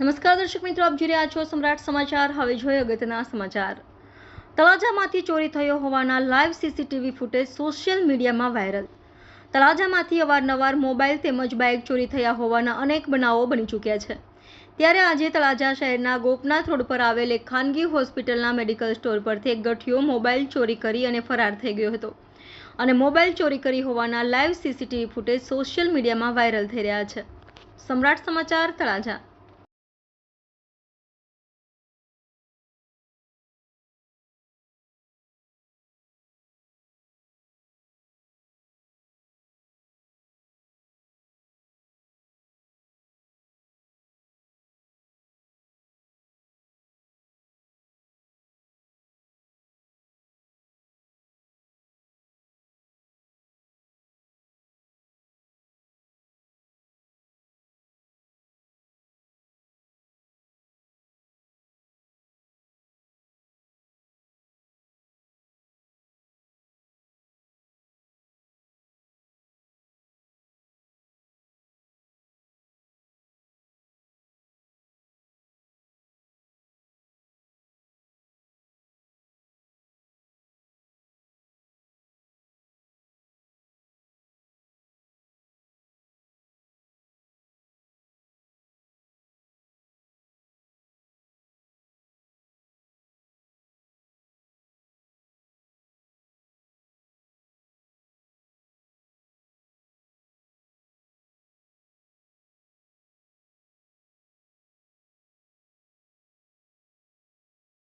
નમસ્કાર દર્શક મિત્રો, આપ જોઈ રહ્યા છો સમ્રાટ સમાચાર. હવે જોઈએ અગત્યના સમાચાર. તળાજામાંથી ચોરી થયો હોવાના લાઈવ સીસીટીવી ફૂટેજ સોશિયલ મીડિયામાં વાયરલ. તળાજામાંથી અવારનવાર મોબાઈલ તેમજ બાઇક ચોરી થયા હોવાના અનેક બનાવો બની ચૂક્યા છે. ત્યારે આજે તળાજા શહેરના ગોપનાથ રોડ પર આવેલ એક ખાનગી હોસ્પિટલના મેડિકલ સ્ટોર પરથી એક ગઠિયો મોબાઈલ ચોરી કરી અને ફરાર થઈ ગયો હતો. અને મોબાઈલ ચોરી કરી હોવાના લાઈવ સીસીટીવી ફૂટેજ સોશિયલ મીડિયામાં વાયરલ થઈ રહ્યા છે. સમ્રાટ સમાચાર, તળાજા.